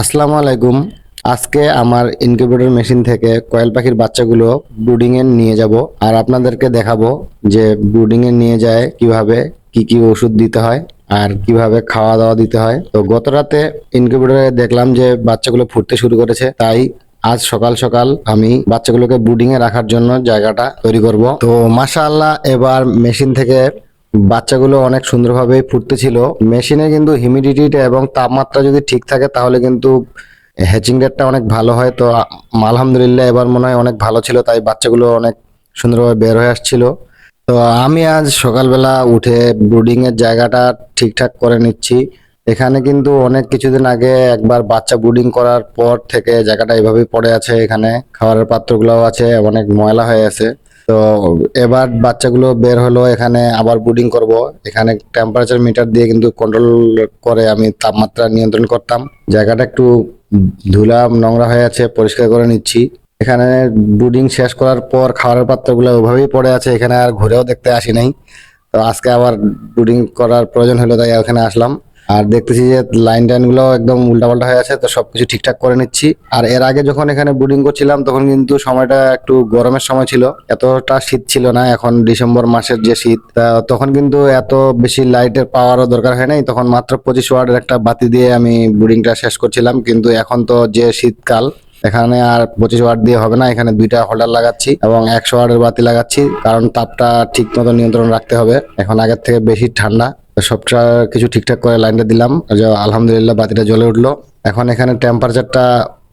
আসসালামু আলাইকুম। আজকে আমার ইনকিউবেটর মেশিন থেকে কয়েল পাখির বাচ্চাগুলো ব্রুডিং এ নিয়ে যাব আর আপনাদেরকে দেখাবো যে ব্রুডিং এ নিয়ে যায় কীভাবে, কি কি ওষুধ দিতে হয় আর কীভাবে খাওয়া দাওয়া দিতে হয়। তো গত রাতে ইনকিউবেটরে দেখলাম যে বাচ্চাগুলো ফুটতে শুরু করেছে, তাই আজ সকাল সকাল আমি বাচ্চাগুলোকে ব্রুডিং এ রাখার জন্য জায়গাটা তৈরি করব। তো মাশাআল্লাহ এবার মেশিন থেকে বাচ্চাগুলো অনেক সুন্দরভাবে ফুটতেছিল। মেশিনে কিন্তু হিউমিডিটিটা এবং তাপমাত্রা যদি ঠিক থাকে, তাহলে কিন্তু হ্যাচিং রেটটা অনেক ভালো হয়। তো আলহামদুলিল্লাহ এবার মনে হয় অনেক ভালো ছিল, তাই বাচ্চাগুলো অনেক সুন্দরভাবে বের হয়ে আসছিল। তো আমি আজ সকালবেলা উঠে ব্রুডিং এর জায়গাটা ঠিকঠাক করে নিচ্ছি। এখানে কিন্তু অনেক কিছুদিন আগে একবার বাচ্চা ব্রুডিং করার পর থেকে জায়গাটা এভাবেই পড়ে আছে। এখানে খাবারের পাত্রগুলোও আছে, অনেক ময়লা হয়ে আছে। তো এবার বাচ্চাগুলো বের হলো, এখানে আবার ব্রুডিং করব। এখানে টেম্পারেচার মিটার দিয়ে কিন্তু কন্ট্রোল করে আমি তাপমাত্রা নিয়ন্ত্রণ করতাম। জায়গাটা একটু ধুলা নোংরা হয়ে আছে, পরিষ্কার করে নিচ্ছি। এখানে ব্রুডিং শেষ করার পর খাবারের পাত্রগুলো ওভাবেই পড়ে আছে, এখানে আর ঘুরেও দেখতে আসি নাই তো আজকে আবার ব্রুডিং করার প্রয়োজন হলো, তাই এখানে আসলাম। আর দেখতেছি যে লাইন টাইনগুলো একদম উল্টাপাল্টা হয়ে আছে, তো সবকিছু ঠিকঠাক করে নিচ্ছি। আর এর আগে যখন এখানে ব্রুডিং করছিলাম, তখন কিন্তু সময়টা একটু গরমের সময় ছিল। এতটা শীত ছিল না, এখন ডিসেম্বর মাসের যে শীত তখন কিন্তু এত বেশি লাইটের পাওয়ারও দরকার হয় নাই। তখন মাত্র পঁচিশ ওয়ার্ডের একটা বাতি দিয়ে আমি ব্রুডিংটা শেষ করছিলাম। কিন্তু এখন তো যে শীতকাল, এখানে আর পঁচিশ ওয়াট দিয়ে হবে না। এখানে দুইটা হোল্ডার লাগাচ্ছি এবং একশো ওয়াটের বাতি লাগাচ্ছি। কারণ তাপটা ঠিক মতো নিয়ন্ত্রণ রাখতে হবে। এখন আগের থেকে বেশি ঠান্ডা। সবটা কিছু ঠিকঠাক করে লাইনটা দিলাম। আলহামদুলিল্লাহ বাতিটা জ্বলে উঠল। এখন এখানে টেম্পারেচারটা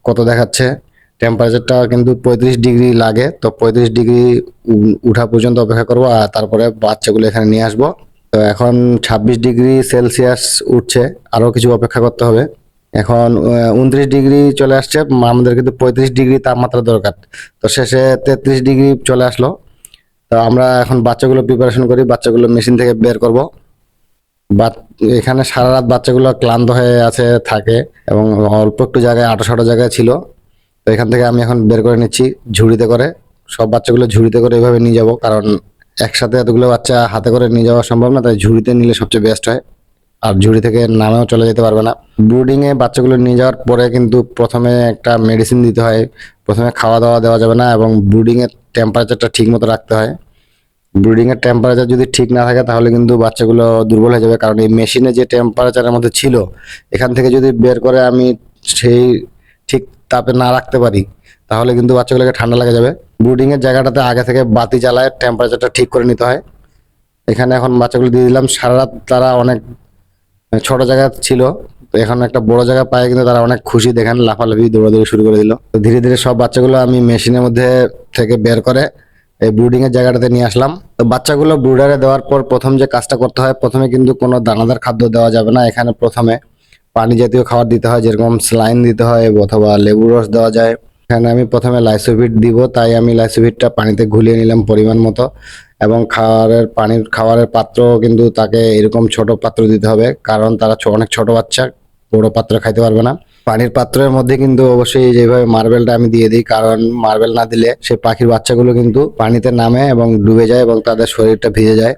কত দেখাচ্ছে? টেম্পারেচারটা কিন্তু পঁয়ত্রিশ ডিগ্রি লাগে। তো পঁয়ত্রিশ ডিগ্রি উঠা পর্যন্ত অপেক্ষা করব আর তারপরে বাচ্চাগুলো এখানে নিয়ে আসব। তো এখন ছাব্বিশ ডিগ্রি সেলসিয়াস উঠছে। আরও কিছু অপেক্ষা করতে হবে। এখন উনত্রিশ ডিগ্রি চলে আসছে। আমাদের কিন্তু পঁয়ত্রিশ ডিগ্রি তাপমাত্রা দরকার। তো শেষে তেত্রিশ ডিগ্রি চলে আসলো। তো আমরা এখন বাচ্চাগুলো প্রিপারেশন করি। বাচ্চাগুলো মেশিন থেকে বের করব। এখানে সারা রাত বাচ্চাগুলো ক্লান্ত হয়ে আছে, থাকে এবং অল্প একটু জায়গায়, আটো সাটো জায়গায় ছিল। তো এখান থেকে আমি এখন বের করে নিচ্ছি ঝুড়িতে করে। সব বাচ্চাগুলো ঝুড়িতে করে এভাবে নিয়ে যাব, কারণ একসাথে এতগুলো বাচ্চা হাতে করে নিয়ে যাওয়া সম্ভব না, তাই ঝুড়িতে নিলে সবচেয়ে বেস্ট হয়। আর ঝুড়ি থেকে নামেও চলে যেতে পারবে না। ব্রুডিং এ বাচ্চাগুলো নিয়ে যাওয়ার পরে কিন্তু প্রথমে একটা মেডিসিন দিতে হয়। প্রথমে খাওয়া দাওয়া দেওয়া যাবে না এবং ব্রুডিং এর টেম্পারেচারটা ঠিক মতো রাখতে হয়। ব্রুডিং এর টেম্পারেচার যদি ঠিক না থাকে, তাহলে কিন্তু বাচ্চাগুলো দুর্বল হয়ে যাবে। কারণ এই মেশিনে যে টেম্পারেচারের মধ্যে ছিল, এখান থেকে যদি বের করে আমি সেই ঠিক তাপে না রাখতে পারি, তাহলে কিন্তু বাচ্চাগুলোকে ঠান্ডা লেগে যাবে। ব্রুডিং এর জায়গাটাতে আগে থেকে বাতি জ্বালায় টেম্পারেচারটা ঠিক করে নিতে হয়। এখানে এখন বাচ্চাগুলো দিয়ে দিলাম। সারা রাত তারা অনেক ছোট জায়গা ছিল তো এখন একটা বড় জায়গা পায়, কিন্তু তারা অনেক খুশি। দেখেন লাফালাফি দৌড়াদৌড়ি শুরু করে দিল। ধীরে ধীরে সব বাচ্চাগুলো আমি মেশিনের মধ্যে থেকে বের করে এই ব্রুডিং এর জায়গাটাতে নিয়ে আসলাম। তো বাচ্চাগুলো ব্রুডারে দেওয়ার পর প্রথম যে কাজটা করতে হয়, প্রথমে কিন্তু কোনো দানাদার খাদ্য দেওয়া যাবে না। এখানে প্রথমে পানি জাতীয় খাবার দিতে হয়, যেরকম স্লাইন দিতে হয় অথবা লেবু রস দেওয়া যায়। এখানে আমি প্রথমে লাইসোভিট দিব, তাই আমি লাইসোভিটটা পানিতে ঘুলিয়ে নিলাম পরিমাণ মতো। এবং খাওয়ারের পানির খাবারের পাত্র কিন্তু তাকে এরকম ছোট পাত্র দিতে হবে, কারণ তারা অনেক ছোট বাচ্চা, বড় পাত্র খাইতে পারবে না। পানির পাত্রের মধ্যে কিন্তু অবশ্যই যেভাবে মার্বেলটা আমি দিয়ে দিই, কারণ মার্বেল না দিলে সে পাখির বাচ্চাগুলো কিন্তু পানিতে নামে এবং ডুবে যায় এবং তাদের শরীরটা ভিজে যায়।